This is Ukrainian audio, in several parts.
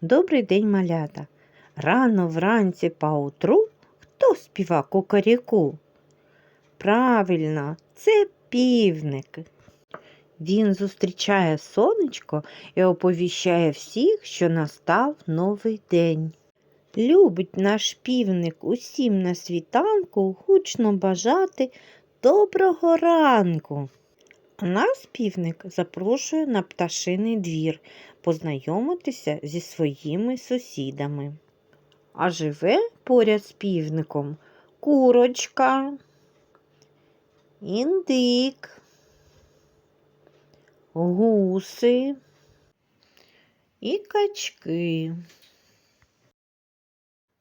Добрий день, малята. Рано вранці поутру хто співа кукаріку? Правильно, це півник. Він зустрічає сонечко і оповіщає всіх, що настав новий день. Любить наш півник усім на світанку гучно бажати доброго ранку. Нас півник запрошує на пташиний двір познайомитися зі своїми сусідами. А живе поряд з півником курочка, індик, гуси і качки.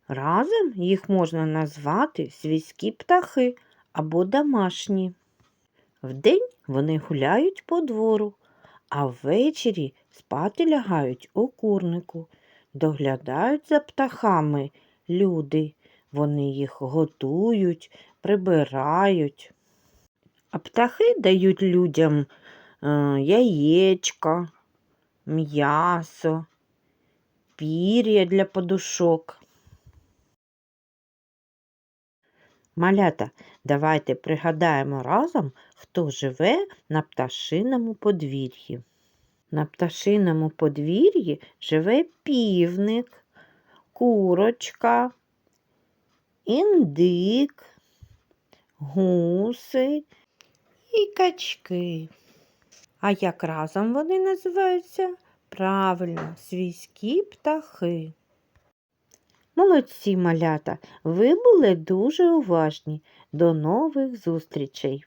Разом їх можна назвати свійські птахи або домашні. Вдень вони гуляють по двору, а ввечері спати лягають у курнику. Доглядають за птахами люди. Вони їх готують, прибирають. А птахи дають людям е, яєчка, м'ясо, пір'я для подушок. Малята, давайте пригадаємо разом, хто живе на пташиному подвір'ї. На пташиному подвір'ї живе півник, курочка, індик, гуси і качки. А як разом вони називаються? Правильно, свійські птахи. Молодці малята, ви були дуже уважні. До нових зустрічей!